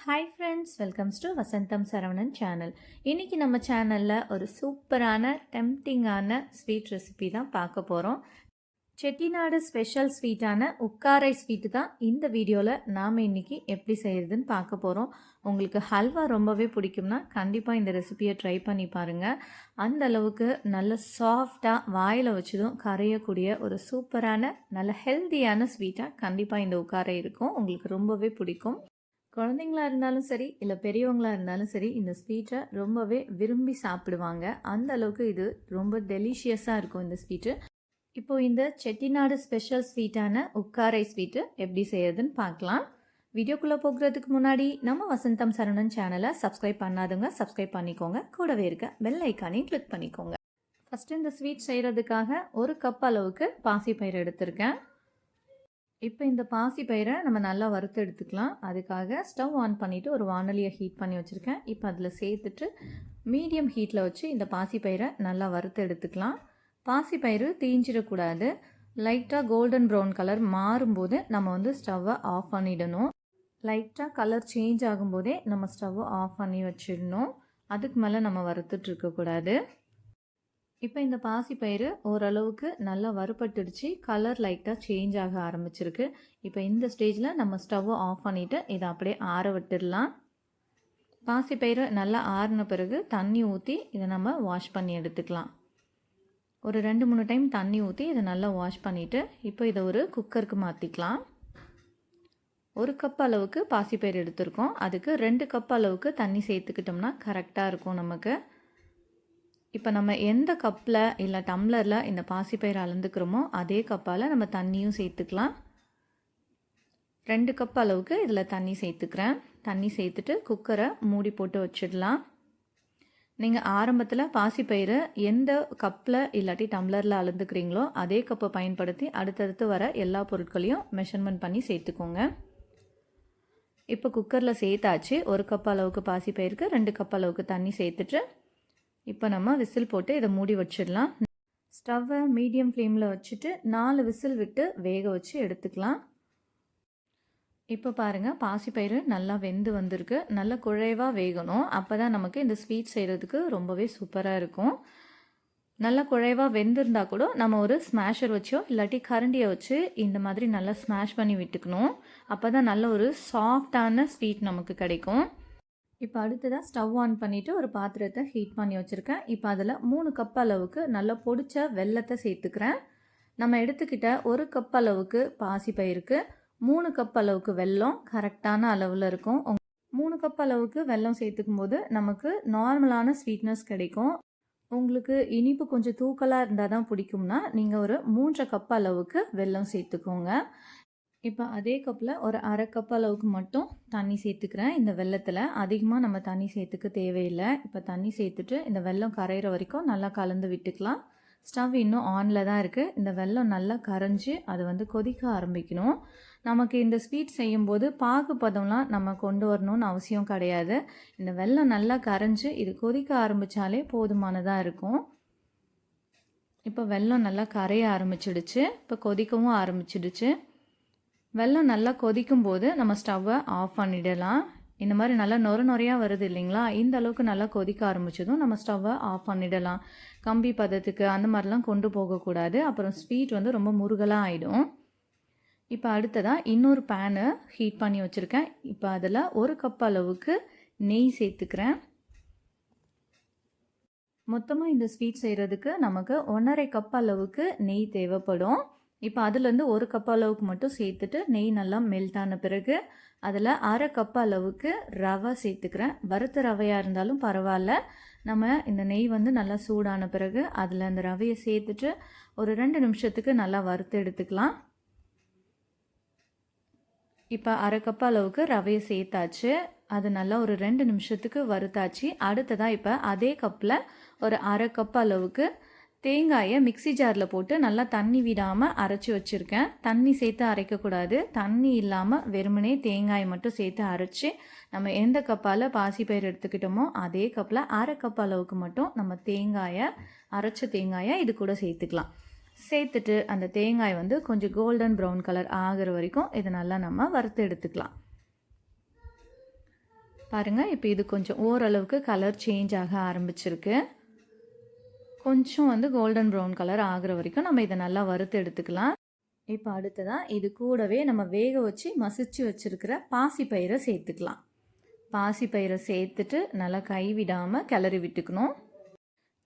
Hi friends welcomes to Vasantham Saravanan channel இன்றைக்கி நம்ம சேனலில் ஒரு சூப்பரான டெம்டிங்கான ஸ்வீட் ரெசிபி தான் பார்க்க போகிறோம் செட்டிநாடு ஸ்பெஷல் ஸ்வீட்டான உக்காரை ஸ்வீட்டு தான் இந்த வீடியோவில் நாம் இன்றைக்கி எப்படி செய்கிறதுன்னு பார்க்க போகிறோம் உங்களுக்கு ஹல்வா ரொம்பவே பிடிக்கும்னா கண்டிப்பாக இந்த ரெசிபியை ட்ரை பண்ணி பாருங்கள் அந்த அளவுக்கு நல்ல சாஃப்டாக வாயில் வச்சதும் கரையக்கூடிய ஒரு சூப்பரான நல்ல ஹெல்த்தியான ஸ்வீட்டாக கண்டிப்பாக இந்த உக்காரை இருக்கும். உங்களுக்கு ரொம்பவே பிடிக்கும். குழந்தைங்களா இருந்தாலும் சரி இல்லை பெரியவங்களா இருந்தாலும் சரி இந்த ஸ்வீட்டை ரொம்பவே விரும்பி சாப்பிடுவாங்க. அந்த அளவுக்கு இது ரொம்ப டெலிஷியஸாக இருக்கும் இந்த ஸ்வீட்டு. இப்போது இந்த செட்டிநாடு ஸ்பெஷல் ஸ்வீட்டான உக்காரை ஸ்வீட்டு எப்படி செய்யறதுன்னு பார்க்கலாம். வீடியோக்குள்ளே போகிறதுக்கு முன்னாடி நம்ம வசந்தம் சரவணன் சேனலை சப்ஸ்கிரைப் பண்ணாதவங்க சப்ஸ்கிரைப் பண்ணிக்கோங்க. கூடவே இருக்க பெல் ஐக்கானையும் கிளிக் பண்ணிக்கோங்க. ஃபஸ்ட்டு இந்த ஸ்வீட் செய்கிறதுக்காக ஒரு கப் அளவுக்கு பாசிப்பயிறு எடுத்திருக்கேன். இப்போ இந்த பாசி பயிரை நம்ம நல்லா வறுத்து எடுத்துக்கலாம். அதுக்காக ஸ்டவ் ஆன் பண்ணிவிட்டு ஒரு வானொலியை ஹீட் பண்ணி வச்சுருக்கேன். இப்போ அதில் சேர்த்துட்டு மீடியம் ஹீட்டில் வச்சு இந்த பாசி பயிரை நல்லா வறுத்து எடுத்துக்கலாம். பாசி பயிறு தீஞ்சிடக்கூடாது. லைட்டாக கோல்டன் ப்ரௌன் கலர் மாறும்போது நம்ம வந்து ஸ்டவ்வை ஆஃப் பண்ணிடணும். லைட்டாக கலர் சேஞ்ச் ஆகும்போதே நம்ம ஸ்டவ்வை ஆஃப் பண்ணி வச்சிடணும். அதுக்கு மேலே நம்ம வறுத்துட்டு இருக்கக்கூடாது. இப்போ இந்த பாசிப்பயிறு ஓரளவுக்கு நல்லா வறுபட்டுடுச்சு. கலர் லைட்டாக சேஞ்ச் ஆக ஆரம்பிச்சிருக்கு. இப்போ இந்த ஸ்டேஜில் நம்ம ஸ்டவ்வை ஆஃப் பண்ணிவிட்டு இதை அப்படியே ஆற விட்டுடலாம். பாசிப்பயிறு நல்லா ஆறின பிறகு தண்ணி ஊற்றி இதை நம்ம வாஷ் பண்ணி எடுத்துக்கலாம். ஒரு ரெண்டு மூணு டைம் தண்ணி ஊற்றி இதை நல்லா வாஷ் பண்ணிவிட்டு இப்போ இதை ஒரு குக்கருக்கு மாற்றிக்கலாம் ஒரு கப் அளவுக்கு பாசிப்பயிறு எடுத்திருக்கோம். அதுக்கு ரெண்டு கப் அளவுக்கு தண்ணி சேர்த்துக்கிட்டோம்னா கரெக்டாக இருக்கும் நமக்கு. இப்போ நம்ம எந்த கப்பில் இல்லை டம்ளரில் இந்த பாசிப்பயிர் அளந்துக்கிறோமோ அதே கப்பால் நம்ம தண்ணியும் சேர்த்துக்கலாம். ரெண்டு கப் அளவுக்கு இதில் தண்ணி சேர்த்துக்கிறேன். தண்ணி சேர்த்துட்டு குக்கரை மூடி போட்டு வச்சிடலாம். நீங்கள் ஆரம்பத்தில் பாசிப்பயிறு எந்த கப்பில் இல்லாட்டி டம்ளரில் அளந்துக்கிறீங்களோ அதே கப்பை பயன்படுத்தி அடுத்தடுத்து வர எல்லா பொருட்களையும் மெஷர்மெண்ட் பண்ணி சேர்த்துக்கோங்க. இப்போ குக்கரில் சேர்த்தாச்சு. ஒரு கப் அளவுக்கு பாசிப்பயிருக்கு ரெண்டு கப் அளவுக்கு தண்ணி சேர்த்துட்டு இப்போ நம்ம விசில் போட்டு இதை மூடி வச்சிடலாம். ஸ்டவ்வை மீடியம் ஃப்ளேமில் வச்சுட்டு நாலு விசில் விட்டு வேக வச்சு எடுத்துக்கலாம். இப்போ பாருங்கள் பாசிப்பயிறு நல்லா வெந்து வந்திருக்கு. நல்லா குழைவாக வேகணும். அப்போ தான் நமக்கு இந்த ஸ்வீட் செய்கிறதுக்கு ரொம்பவே சூப்பராக இருக்கும். நல்லா குழைவாக வெந்திருந்தா கூட நம்ம ஒரு ஸ்மாஷர் வச்சோ இல்லாட்டி கரண்டியை வச்சு இந்த மாதிரி நல்லா ஸ்மாஷ் பண்ணி விட்டுக்கணும். அப்போ தான் நல்ல ஒரு சாஃப்டான ஸ்வீட் நமக்கு கிடைக்கும். இப்போ அடுத்ததாக ஸ்டவ் ஆன் பண்ணிவிட்டு ஒரு பாத்திரத்தை ஹீட் பண்ணி வச்சுருக்கேன். இப்போ அதில் மூணு கப் அளவுக்கு நல்லா பொடிச்ச வெள்ளத்தை சேர்த்துக்கிறேன். நம்ம எடுத்துக்கிட்ட ஒரு கப் அளவுக்கு பாசி பயிருக்கு மூணு கப் அளவுக்கு வெல்லம் கரெக்டான அளவில் இருக்கும். மூணு கப் அளவுக்கு வெல்லம் சேர்த்துக்கும் போது நமக்கு நார்மலான ஸ்வீட்னஸ் கிடைக்கும். உங்களுக்கு இனிப்பு கொஞ்சம் தூக்கலாக இருந்தால் தான் பிடிக்கும்னா நீங்கள் ஒரு மூன்றரை கப் அளவுக்கு வெல்லம் சேர்த்துக்கோங்க. இப்போ அதே கப்பில் ஒரு அரை கப் அளவுக்கு மட்டும் தண்ணி சேர்த்துக்கிறேன். இந்த வெள்ளத்தில் அதிகமாக நம்ம தண்ணி சேர்த்துக்க தேவையில்லை. இப்போ தண்ணி சேர்த்துட்டு இந்த வெள்ளம் கரையிற வரைக்கும் நல்லா கலந்து விட்டுக்கலாம். ஸ்டவ் இன்னும் ஆனில் தான் இருக்குது இந்த வெள்ளம் நல்லா கரைஞ்சி அது வந்து கொதிக்க ஆரம்பிக்கணும். நமக்கு இந்த ஸ்வீட் செய்யும்போது பாகு பதம்லாம் நம்ம கொண்டு வரணும்னு அவசியம் கிடையாது. இந்த வெள்ளம் நல்லா கரைஞ்சி இது கொதிக்க ஆரம்பித்தாலே போதுமானதாக இருக்கும். இப்போ வெள்ளம் நல்லா கரைய ஆரம்பிச்சிடுச்சு. இப்போ கொதிக்கவும் ஆரம்பிச்சிடுச்சு. வெள்ளம் நல்லா கொதிக்கும் போது நம்ம ஸ்டவ்வை ஆஃப் பண்ணிடலாம். இந்த மாதிரி நல்லா நொர நொறையாக வருது இல்லைங்களா? இந்த அளவுக்கு நல்லா கொதிக்க ஆரம்பிச்சதும் நம்ம ஸ்டவ்வை ஆஃப் பண்ணிடலாம். கம்பி பதத்துக்கு அந்த மாதிரிலாம் கொண்டு போகக்கூடாது. அப்புறம் ஸ்வீட் வந்து ரொம்ப முருகலாக ஆகிடும் இப்போ அடுத்ததாக இன்னொரு பேனு ஹீட் பண்ணி வச்சுருக்கேன். இப்போ அதில் ஒரு கப் அளவுக்கு நெய் சேர்த்துக்கிறேன். மொத்தமாக இந்த ஸ்வீட் செய்கிறதுக்கு நமக்கு ஒன்றரை கப் அளவுக்கு நெய் தேவைப்படும். இப்போ அதுலேருந்து ஒரு கப் அளவுக்கு மட்டும் சேர்த்துட்டு நெய் நல்லா மெல்ட் ஆன பிறகு அதில் அரை கப் அளவுக்கு ரவை சேர்த்துக்கிறேன். வறுத்த ரவையாக இருந்தாலும் பரவாயில்ல. நம்ம இந்த நெய் வந்து நல்லா சூடான பிறகு அதில் அந்த ரவையை சேர்த்துட்டு ஒரு ரெண்டு நிமிஷத்துக்கு நல்லா வறுத்து எடுத்துக்கலாம். இப்போ அரை கப் அளவுக்கு ரவையை சேர்த்தாச்சு. அது நல்லா ஒரு ரெண்டு நிமிஷத்துக்கு வறுத்தாச்சு. அடுத்ததாக இப்போ அதே கப்பில் ஒரு அரை கப் அளவுக்கு தேங்காயை மிக்சி ஜாரில் போட்டு நல்லா தண்ணி விடாமல் அரைச்சி வச்சுருக்கேன். தண்ணி சேர்த்து அரைக்கக்கூடாது. தண்ணி இல்லாமல் வெறுமனே தேங்காயை மட்டும் சேர்த்து அரைச்சி நம்ம எந்த கப்பால் பாசிப்பயிர் எடுத்துக்கிட்டோமோ அதே கப்பில் அரை கப் அளவுக்கு மட்டும் நம்ம தேங்காயை அரைச்ச தேங்காயை இது கூட சேர்த்துக்கலாம். சேர்த்துட்டு அந்த தேங்காய் வந்து கொஞ்சம் கோல்டன் ப்ரௌன் கலர் ஆகிற வரைக்கும் இதை நல்லா நம்ம வறுத்து எடுத்துக்கலாம். பாருங்கள் இப்போ இது கொஞ்சம் ஓரளவுக்கு கலர் சேஞ்ச் ஆக ஆரம்பிச்சிருக்கு. கொஞ்சம் வந்து கோல்டன் ப்ரௌன் கலர் ஆகிற வரைக்கும் நம்ம இதை நல்லா வறுத்து எடுத்துக்கலாம். இப்போ அடுத்ததாக இது கூடவே நம்ம வேக வச்சு மசிச்சு வச்சுருக்கிற பாசிப்பயிரை சேர்த்துக்கலாம். பாசிப்பயிரை சேர்த்துட்டு நல்லா கைவிடாமல் கிளறி விட்டுக்கணும்.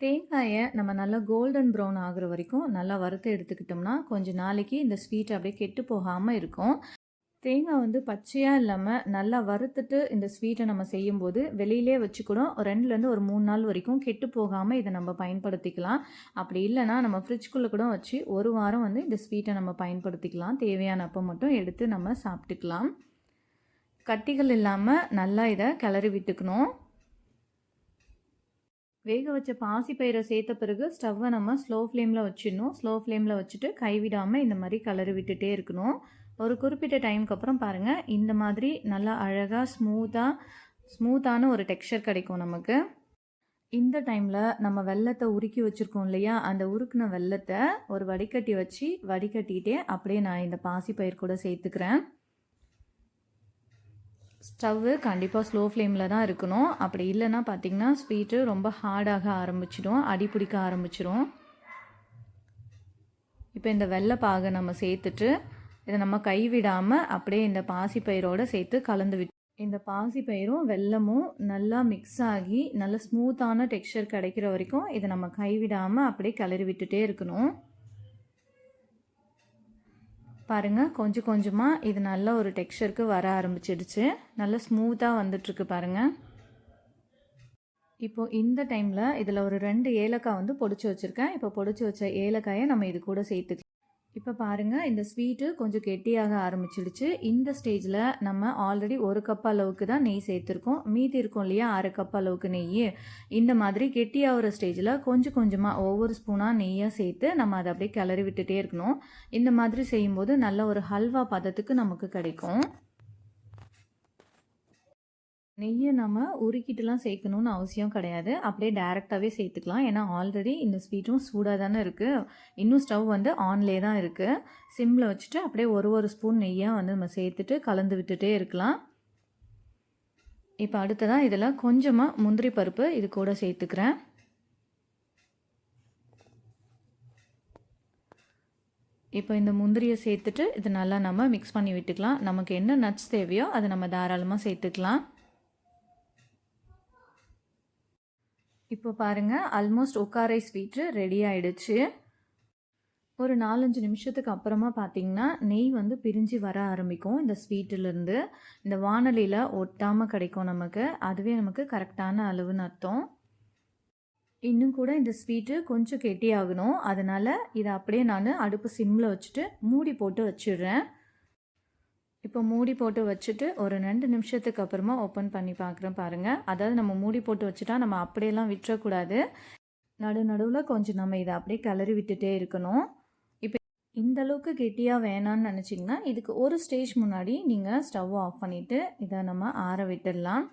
தேங்காயை நம்ம நல்லா கோல்டன் ப்ரௌன் ஆகிற வரைக்கும் நல்லா வறுத்து எடுத்துக்கிட்டோம்னா கொஞ்சம் நாளைக்கு இந்த ஸ்வீட் அப்படியே கெட்டு போகாமல் இருக்கும். தேங்காய் வந்து பச்சையாக இல்லாமல் நல்லா வறுத்துட்டு இந்த ஸ்வீட்டை நம்ம செய்யும்போது வெளியிலே வச்சு கூட ஒரு ரெண்டுலேருந்து ஒரு மூணு நாள் வரைக்கும் கெட்டு போகாமல் இதை நம்ம பயன்படுத்திக்கலாம். அப்படி இல்லைனா நம்ம ஃப்ரிட்ஜ்குள்ளே கூட வச்சு ஒரு வாரம் வந்து இந்த ஸ்வீட்டை நம்ம பயன்படுத்திக்கலாம். தேவையான அப்போ மட்டும் எடுத்து நம்ம சாப்பிட்டுக்கலாம். கட்டிகள் இல்லாமல் நல்லா இதை கிளறி விட்டுக்கணும். வேக வச்ச பாசி பயிரை சேர்த்த பிறகு ஸ்டவ்வை நம்ம ஸ்லோ ஃப்ளேமில் வச்சிடணும். ஸ்லோ ஃப்ளேமில் வச்சுட்டு கைவிடாமல் இந்த மாதிரி கலரு விட்டுட்டே இருக்கணும். ஒரு குறிப்பிட்ட டைமுக்கு அப்புறம் பாருங்கள் இந்த மாதிரி நல்லா அழகாக ஸ்மூத்தாக ஸ்மூத்தான ஒரு டெக்ஸ்சர் கிடைக்கும் நமக்கு. இந்த டைமில் நம்ம வெள்ளத்தை உருக்கி வச்சுருக்கோம் இல்லையா? அந்த உருக்கின வெள்ளத்தை ஒரு வடிகட்டி வச்சு வடிகட்டிகிட்டே அப்படியே நான் இந்த பாசிப்பயிர் கூட சேர்த்துக்கிறேன். ஸ்டவ்வு கண்டிப்பாக ஸ்லோ ஃப்ளேமில் தான் இருக்கணும். அப்படி இல்லைன்னா பார்த்திங்கன்னா ஸ்வீட்டு ரொம்ப ஹார்டாக ஆரம்பிச்சிடும். அடி பிடிக்க ஆரம்பிச்சிடும் இப்போ இந்த வெள்ளை பாகை நம்ம சேர்த்துட்டு இதை நம்ம கைவிடாமல் அப்படியே இந்த பாசிப்பயிரோடு சேர்த்து கலந்து விட்டு இந்த பாசிப்பயிரும் வெல்லமும் நல்லா மிக்ஸ் ஆகி நல்ல ஸ்மூத்தான டெக்ஸ்சர் கிடைக்கிற வரைக்கும் இதை நம்ம கைவிடாமல் அப்படியே கிளறி விட்டுட்டே இருக்கணும். பாருங்கள் கொஞ்சம் கொஞ்சமாக இது நல்ல ஒரு டெக்ஸ்சருக்கு வர ஆரம்பிச்சிடுச்சு. நல்லா ஸ்மூத்தாக வந்துட்டுருக்கு பாருங்கள் இப்போ இந்த டைமில் இதில் ஒரு ரெண்டு ஏலக்காய் வந்து பொடிச்சு வச்சுருக்கேன். இப்போ பொடிச்சு வச்ச ஏலக்காயை நம்ம இது கூட சேர்த்துக்கலாம். இப்போ பாருங்கள் இந்த ஸ்வீட்டு கொஞ்சம் கெட்டியாக ஆரம்பிச்சிடுச்சு. இந்த ஸ்டேஜில் நம்ம ஆல்ரெடி ஒரு கப் அளவுக்கு தான் நெய் சேர்த்துருக்கோம். மீதி இருக்கும் இல்லையா அரை கப் அளவுக்கு நெய். இந்த மாதிரி கெட்டியாகிற ஸ்டேஜில் கொஞ்சம் கொஞ்சமாக ஒவ்வொரு ஸ்பூனாக நெய்யாக சேர்த்து நம்ம அதை அப்படியே கிளறி விட்டுட்டே இருக்கணும். இந்த மாதிரி செய்யும்போது நல்ல ஒரு ஹல்வா பதத்துக்கு நமக்கு கிடைக்கும். நெய்யை நம்ம உருக்கிட்டுலாம் சேர்க்கணுன்னு அவசியம் கிடையாது. அப்படியே டேரெக்டாகவே சேர்த்துக்கலாம். ஏன்னா ஆல்ரெடி இந்த ஸ்வீட்டும் சூடாக தானே இருக்குது இன்னும் ஸ்டவ் வந்து ஆன்லே தான் இருக்குது சிம்மில் வச்சுட்டு அப்படியே ஒரு ஒரு ஸ்பூன் நெய்யாக வந்து நம்ம சேர்த்துட்டு கலந்து விட்டுட்டே இருக்கலாம். இப்போ அடுத்ததாக இதில் கொஞ்சமாக முந்திரி பருப்பு இது கூட சேர்த்துக்கிறேன். இப்போ இந்த முந்திரியை சேர்த்துட்டு இது நல்லா நம்ம மிக்ஸ் பண்ணி விட்டுக்கலாம். நமக்கு என்ன நட்ஸ் தேவையோ அதை நம்ம தாராளமாக சேர்த்துக்கலாம். இப்போ பாருங்கள் ஆல்மோஸ்ட் உக்காரை ஸ்வீட்டு ரெடி ஆயிடுச்சு. ஒரு நாலஞ்சு நிமிஷத்துக்கு அப்புறமா பார்த்தீங்கன்னா நெய் வந்து பிரிஞ்சு வர ஆரம்பிக்கும் இந்த ஸ்வீட்டிலேருந்து இந்த வானலியில் ஒட்டாமல் கிடைக்கும் நமக்கு. அதுவே நமக்கு கரெக்டான அளவுன்னு அர்த்தம். இன்னும் கூட இந்த ஸ்வீட்டு கொஞ்சம் கெட்டியாகணும். அதனால் இதை அப்படியே நான் அடுப்பு சிம்மில் வச்சுட்டு மூடி போட்டு வச்சிடுறேன். இப்போ மூடி போட்டு வச்சுட்டு ஒரு ரெண்டு நிமிஷத்துக்கு அப்புறமா ஓப்பன் பண்ணி பார்க்குறோம் பாருங்கள் அதாவது நம்ம மூடி போட்டு வச்சுட்டா நம்ம அப்படியெல்லாம் விட்டுறக்கூடாது. நடு நடுவில் கொஞ்சம் நம்ம இதை அப்படியே கிளறி விட்டுட்டே இருக்கணும். இப்போ இந்த அளவுக்கு கெட்டியாக வேணான்னு நினச்சிங்கன்னா இதுக்கு ஒரு ஸ்டேஜ் முன்னாடி நீங்கள் ஸ்டவ் ஆஃப் பண்ணிவிட்டு இதை நம்ம ஆற விட்டுடலாம்.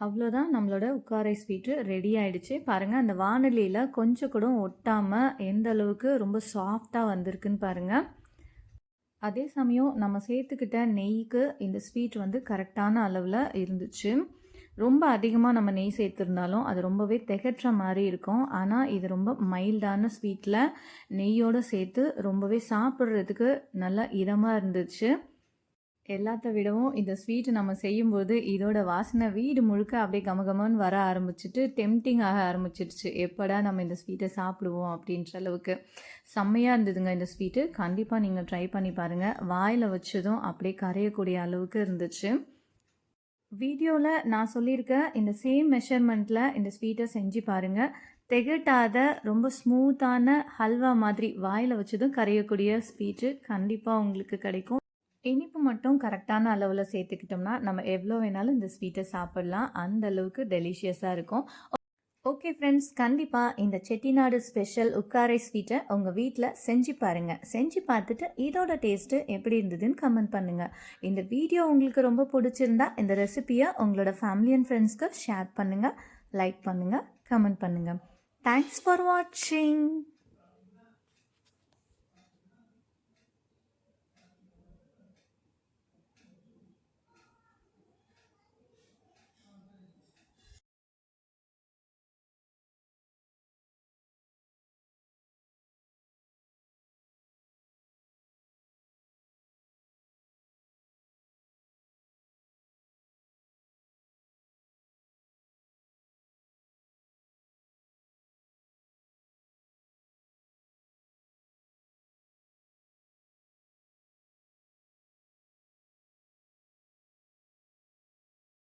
அவ்வளோதான் நம்மளோட உக்காரை ஸ்வீட்டு ரெடி ஆகிடுச்சு பாருங்கள் அந்த வானொலியில் கொஞ்சம் கூட ஒட்டாமல் எந்த அளவுக்கு ரொம்ப சாஃப்டாக வந்திருக்குன்னு பாருங்கள் அதே சமயம் நம்ம சேர்த்துக்கிட்ட நெய்க்கு இந்த ஸ்வீட் வந்து கரெக்டான அளவில் இருந்துச்சு. ரொம்ப அதிகமாக நம்ம நெய் சேர்த்துருந்தாலும் அது ரொம்பவே திகற்ற மாதிரி இருக்கும். ஆனால் இது ரொம்ப மைல்டான ஸ்வீட்டில் நெய்யோடு சேர்த்து ரொம்பவே சாப்பிட்றதுக்கு நல்லா இதமாக இருந்துச்சு. எல்லாத்த விடவும் இந்த ஸ்வீட்டு நம்ம செய்யும்போது இதோட வாசனை வீடு முழுக்க அப்படியே கமகமன்னு வர ஆரம்பிச்சிட்டு டெம்டிங் ஆக ஆரம்பிச்சிடுச்சு எப்படா நம்ம இந்த ஸ்வீட்டை சாப்பிடுவோம் அப்படின்ற அளவுக்கு. செம்மையாக இருந்ததுங்க இந்த ஸ்வீட்டு கண்டிப்பாக நீங்கள் ட்ரை பண்ணி பாருங்கள் வாயில் வச்சதும் அப்படியே கரையக்கூடிய அளவுக்கு இருந்துச்சு. வீடியோவில் நான் சொல்லியிருக்க இந்த சேம் மெஷர்மெண்ட்டில் இந்த ஸ்வீட்டை செஞ்சு பாருங்கள் திகட்டாத ரொம்ப ஸ்மூத்தான ஹல்வா மாதிரி வாயில் வச்சதும் கரையக்கூடிய ஸ்வீட்டு கண்டிப்பாக உங்களுக்கு கிடைக்கும். இனிப்பு மட்டும் கரெக்டான அளவில் சேர்த்துக்கிட்டோம்னா நம்ம எவ்வளோ வேணாலும் இந்த ஸ்வீட்டை சாப்பிட்லாம். அந்த அளவுக்கு டெலிஷியஸாக இருக்கும். ஓகே ஃப்ரெண்ட்ஸ் கண்டிப்பாக இந்த செட்டிநாடு ஸ்பெஷல் உக்காரை ஸ்வீட்டை உங்கள் வீட்டில் செஞ்சு பாருங்கள் செஞ்சு பார்த்துட்டு இதோட டேஸ்ட்டு எப்படி இருந்ததுன்னு கமெண்ட் பண்ணுங்கள் இந்த வீடியோ உங்களுக்கு ரொம்ப பிடிச்சிருந்தா இந்த ரெசிபியை உங்களோட ஃபேமிலி அண்ட் ஃப்ரெண்ட்ஸ்க்கு ஷேர் பண்ணுங்கள் லைக் பண்ணுங்கள் கமெண்ட் பண்ணுங்கள் தேங்க்ஸ் ஃபார் வாட்சிங்